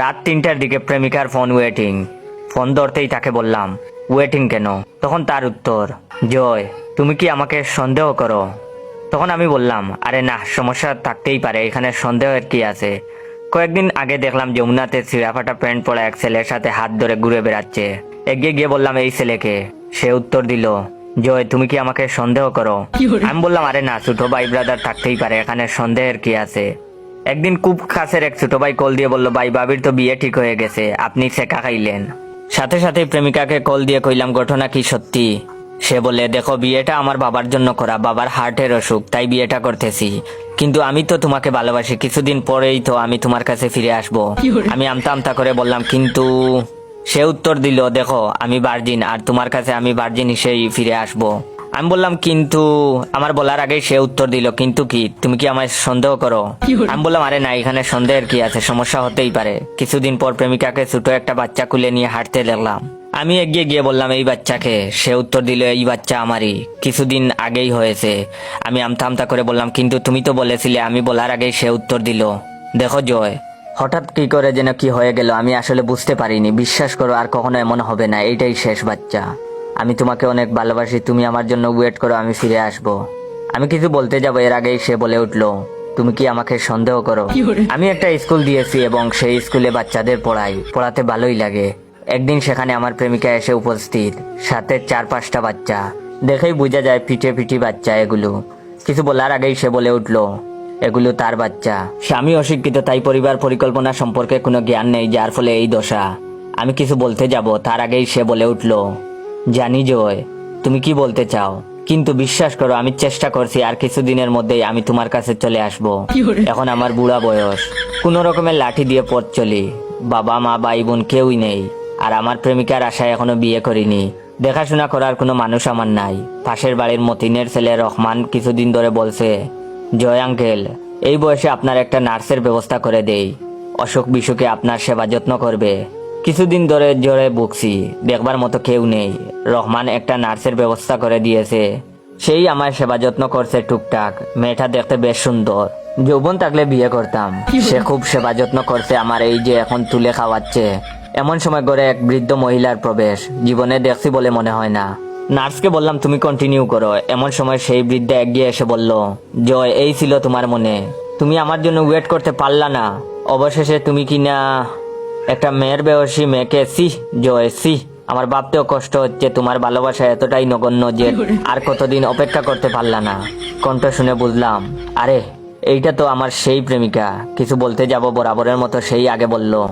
রাত তিনটার দিকে প্রেমিকার ফোন ওয়েটিং ফোন ধরতেই তাকে বললাম ওয়েটিং কেন? তখন তার উত্তর জয় তুমি কি আমাকে সন্দেহ করো? তখন আমি বললাম আরে না সমস্যা থাকতেই পারে এখানে সন্দেহের কি আছে? কয়েকদিন আগে দেখলাম যমুনাতে সিরাফাটা প্যান্ট পরা এক ছেলের সাথে হাত ধরে ঘুরে বেড়াচ্ছে। এগিয়ে গিয়ে বললাম এই ছেলেকে? সে উত্তর দিল জয় তুমি কি আমাকে সন্দেহ করো? আমি বললাম আরে না ছোট ভাই ব্রাদার থাকতেই পারে এখানে সন্দেহের কি আছে? একদিন খুব কাছের এক ছোট ভাই কল দিয়ে বলল ভাই বাবির তো বিয়ে ঠিক হয়ে গেছে আপনি শেখা খাইলেন। সাথে সাথে প্রেমিকাকে কল দিয়ে কইলাম ঘটনা কি সত্যি? সে বলে দেখো বিয়েটা আমার বাবার জন্য করা বাবার হার্টের অসুখ তাই বিয়েটা করতেছি। কিন্তু আমি তো তোমাকে ভালোবাসি কিছুদিন পরেই তো আমি তোমার কাছে ফিরে আসব। আমি আমতা আমতা করে বললাম কিন্তু সে উত্তর দিল দেখো আমি বার্জিন আর তোমার কাছে আমি বার্জিন হিসেবেই ফিরে আসব। আমি বললাম কিন্তু আমার বলার আগেই সে উত্তর দিল। কিন্তু কি? তুমি কি আমায় সন্দেহ করো? আমি বললাম আরে না এখানে সন্দেহের কি আছে? সমস্যা হতেই পারে। কিছুদিন পর প্রেমিকাকে ছোট একটা বাচ্চা কুলে নিয়ে হাঁটতে লাগলাম আমি এগিয়ে গিয়ে বললাম এই বাচ্চাকে? সে উত্তর দিল এই বাচ্চা আমারই। কিছুদিন আগেই হয়েছে। আমি আমতা আমতা করে বললাম কিন্তু তুমি তো বলেছিলে আমি বলার আগেই সে উত্তর দিল। দেখো জয়। হঠাৎ কি করে যেন কি হয়ে গেল আমি আসলে বুঝতে পারিনি। বিশ্বাস করো আর কখনো এমন হবে না। এইটাই শেষ বাচ্চা। আমি তোমাকে অনেক ভালোবাসি তুমি আমার জন্য ওয়েট করো আমি ফিরে আসব। আমি কিছু বলতে যাব এর আগেই সে বলে উঠল তুমি কি আমাকে সন্দেহ করো? আমি একটা স্কুল দিয়েছি এবং সেই স্কুলে বাচ্চাদের পড়াই পড়াতে ভালোই লাগে। একদিন সেখানে আমার প্রেমিকা এসে উপস্থিত সাথে চার পাঁচটা বাচ্চা। দেখেই বোঝা যায় পিঠে পিঠি বাচ্চা এগুলো। কিছু বলার আগেই সে বলে উঠল এগুলো তার বাচ্চা। স্বামী অশিক্ষিত তাই পরিবার পরিকল্পনা সম্পর্কে কোনো জ্ঞান নেই যার ফলে এই দশা। আমি কিছু বলতে যাব তার আগেই সে বলে উঠল জানি জয় তুমি কি বলতে চাও? কিন্তু বিশ্বাস করো আমি চেষ্টা করছি আর কিছুদিনের মধ্যেই আমি তোমার কাছে চলে আসব। এখন আমার বুড়া বয়স। কোনো রকমের লাঠি দিয়ে পথ চলি। বাবা মা ভাই বোন কেউই নেই। আর আমার প্রেমিকার আশায় এখনও বিয়ে করিনি। দেখাশোনা করার কোনো মানুষ আমার নাই। পাশের বাড়ির মতিনের ছেলে রহমান কিছুদিন ধরে বলছে জয় আঙ্কেল এই বয়সে আপনার একটা নার্সের ব্যবস্থা করে দেই। অসুখ বিসুখে আপনার সেবা যত্ন করবে। কিছুদিন ধরে জোরে বকছি দেখবার মতো কেউ নেই। রহমান একটা নার্সের ব্যবস্থা করে দিয়েছে। সেই আমার সেবা যত্ন করছে টুকটাক। মেয়েটা দেখতে বেশ সুন্দর। যৌবন থাকলে বিয়ে করতাম। সে খুব সেবা যত্ন করছে আমার এই যে এখন তুলে খাওয়াচ্ছে। এমন সময় করে এক বৃদ্ধ মহিলার প্রবেশ। জীবনে দেখছি বলে মনে হয় না। নার্সকে বললাম তুমি কন্টিনিউ করো। এমন সময় সেই বৃদ্ধা এগিয়ে এসে বলল জয় এই ছিল তোমার মনে। তুমি আমার জন্য ওয়েট করতে পারলা না। অবশেষে তুমি কি না একটা মেয়ের বয়সী মেয়েকে সি জয় সি আমার ভাবতেও কষ্ট হচ্ছে, তোমার ভালোবাসা এতটাই নগণ্য যে আর কতদিন অপেক্ষা করতে পারলা না। কণ্ঠ শুনে বুঝলাম, আরে, এইটা তো আমার সেই প্রেমিকা। কিছু বলতে যাব, বরাবরের মতো সেই আগে বলল।